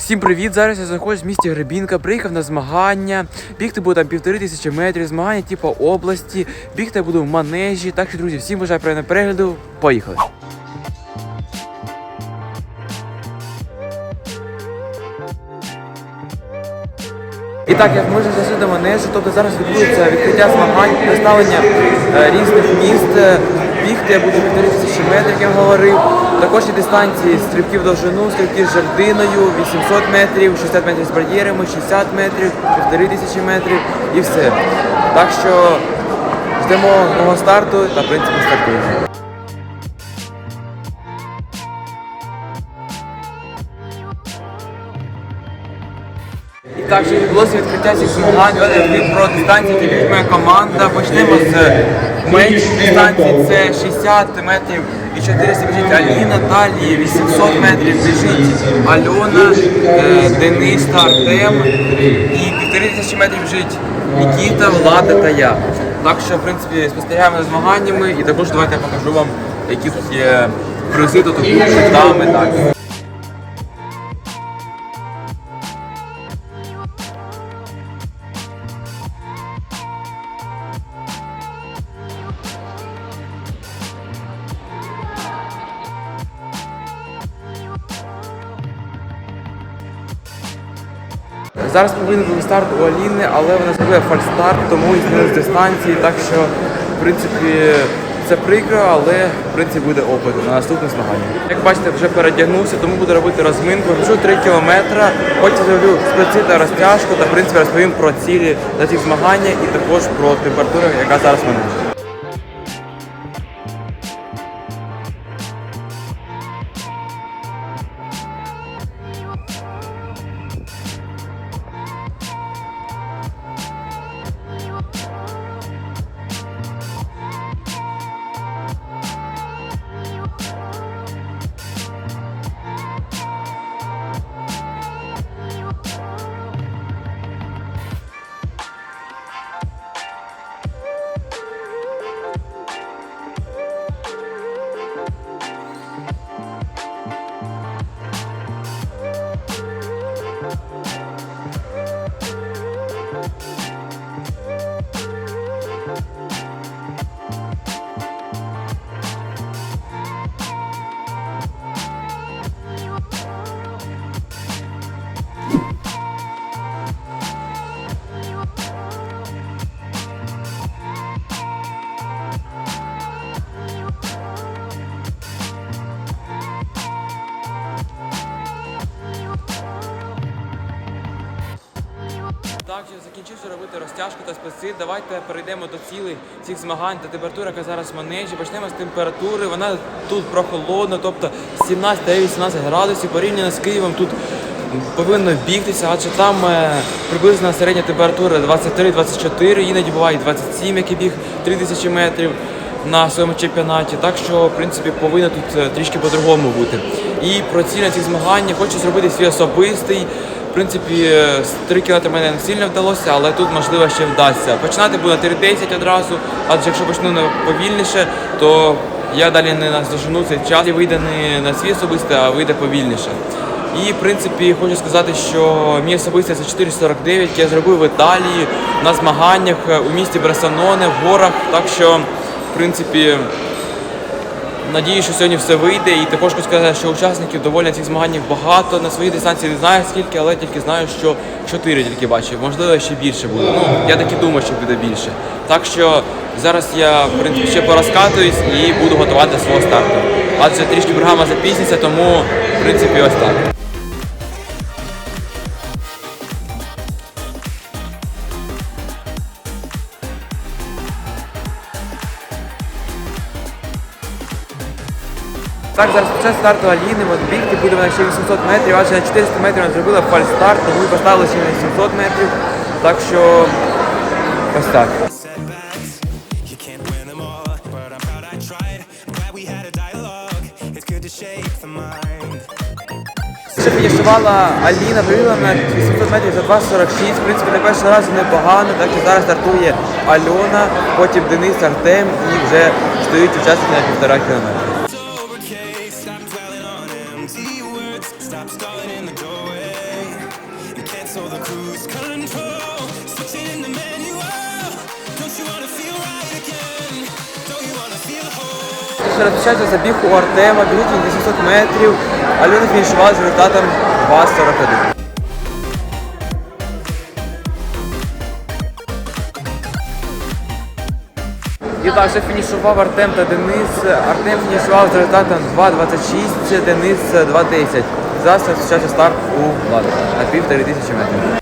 Всім привіт! Зараз я знаходжусь в місті Гребінка. Приїхав на змагання. Бігти буду там півтори тисячі метрів. Змагання типу області. Бігти буду в манежі. Так що, друзі, всім бажаю приємного перегляду. Поїхали! І так, як ми вже зайшли до манежу, тобто зараз відбудеться відкриття змагань, представлення е, різних міст. Бігти я буду півтори метрів, як я говорив. Також є дистанції стрибків довжину, стрибків з жердиною, 800 метрів, 60 метрів з бар'єрами, 60 метрів, півтори тисячі метрів і все. Так що ждемо мого старту та в принципі стартуємо. І що відбулося відкриття цих змагань, про дистанції, які моя команда. Почнемо з меншої дистанції, це 60 метрів і 400 біжить Аліна, далі 800 метрів біжить. Альона, е, Денис та Артем. І півтори тисячі метрів біжить Нікіта, Влада та я. Так що, в принципі, спостерігаємо за змаганнями. І також давайте я покажу вам, які тут є призи, тут будуть там Зараз повинен був старт у Аліни, але вона зробила фальстарт, тому і змінилась дистанції. Так що, в принципі, це прикро, але в принципі буде опит на наступне змагання. Як бачите, вже передягнувся, тому буду робити розминку. Біжу 3 кілометри, потім зроблю та розтяжку та в принципі розповім про цілі на цих змаганнях і також про температуру, яка зараз в мене. Розтяжку та специ, давайте перейдемо до цілей цих змагань та температура, яка зараз в манежі. Почнемо з температури. Вона тут прохолодна, тобто 17-18 градусів. Порівняно з Києвом тут повинно бігтися, адже там е, приблизно середня температура 23-24, іноді буває і 27, який біг 3000 метрів на своєму чемпіонаті. Так що, в принципі, повинно тут е, трішки по-другому бути. І про ціль на цих змаганнях хочу зробити свій особистий. В принципі, е, 3 кілометри мене не сильно вдалося, але тут можливо ще вдасться. Починати буде 3.10 одразу, адже якщо почну на- повільніше, то я далі не наздожену цей час і вийде не на свій особистий, а вийде повільніше. І в принципі хочу сказати, що мій особистий це 4.49, я зробив в Італії на змаганнях е, у місті Бресаноне, в горах. Так що, в принципі, Надію, що сьогодні все вийде. І також хочу сказати, що учасників доволі цих змаганнях багато. На своїй дистанції не знаю скільки, але тільки знаю, що чотири тільки бачив. Можливо, ще більше буде. Ну, я таки думаю, що буде більше. Так що зараз я в принципі ще порозкатуюсь і буду готувати свого старту. Адже трішки програма запізниться, тому в принципі ось так. Так, зараз почав старту Аліни, бігти буде вона ще 800 метрів, адже на 400 метрів вона зробила фальстарт, тому і поставили ще на 700 метрів. Так що ось так. Ще фінішувала Аліна, провела на 800 метрів за 2.46. В принципі, на перший раз непогано, так що зараз стартує Альона, потім Денис, Артем і вже стоїть учасники на півтора кілометра. Stalling in the doorway. cancel the cruise control. Switching in the manual. Don't you wanna feel right again? Don't you wanna feel whole? Ще розпочався забіг у Артема, біжить 800 метрів, Альона фінішувала з результатом 2.41. І так, ще фінішував Артем та Денис. Артем фінішував з результатом 2.26, Денис 2.10. Зараз розпочався старт у Влада на півтори тисячі метрів.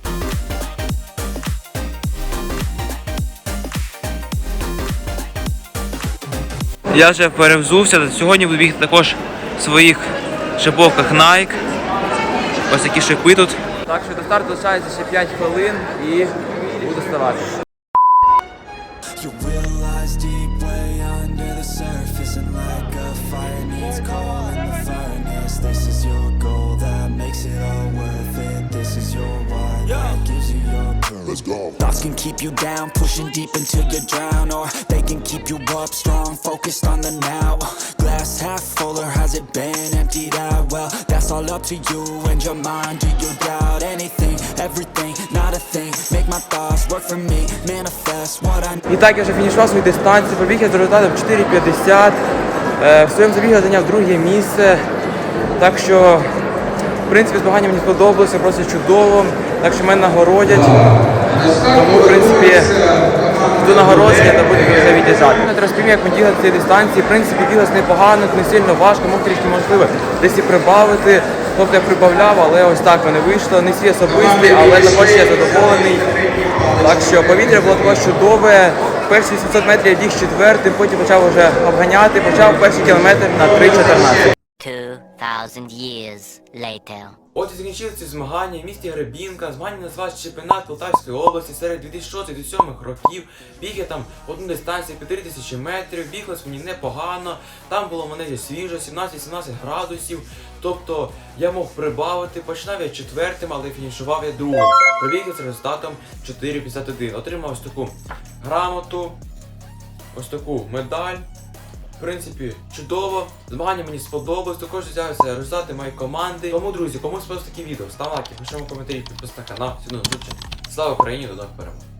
Я вже перевзувся. Сьогодні буду бігти також в своїх шиповках Nike. Ось такі шипи тут. Так що до старту лишається ще 5 хвилин і буду ставати. Let's go. Thoughts can keep you down, pushing deep until you drown, or they can keep you up strong, focused on the now. Glass half full, or has it been emptied out? Well, that's all up to you and your mind. Do you doubt anything, everything, not a thing? Make my thoughts work for me, manifest what I І так я вже фінішував свою дистанцію, побіг я з результатом 4.50. Е, В своєму забігу я зайняв друге місце. Так що, в принципі, змагання мені сподобалося, просто чудово. Так що мене нагородять. Тому, в принципі, до нагородження та буду вже від'їжджати. Я розповім, як ми бігали цієї дистанції. В принципі, бігалось непогано, не сильно важко, мог трішки можливо десь і прибавити. Тобто я прибавляв, але ось так мене вийшло. Не свій особистий, але також я задоволений. Так що повітря було також чудове. Перші 800 метрів я біг четвертим, потім почав вже обганяти, почав перший кілометр на 3.14. 2,000 years later. От і закінчили ці змагання в місті Гребінка. Змагання називають чемпіонат Полтавської області серед 2006-2007 років. Біг я там одну дистанцію 5000 метрів, біглось мені непогано. Там було мене свіжо, 17-17 градусів. Тобто я мог прибавити, починав я четвертим, але фінішував я другим. Пробіг я з результатом 4.51. Отримав ось таку грамоту, ось таку медаль. В принципі, чудово. Змагання мені сподобалось. Також взявся результати моєї команди. Тому, друзі, кому сподобалось таке відео, став лайки, пишемо коментарі, підписуйтесь на канал. До зустрічі. Слава Україні, до нових перемог.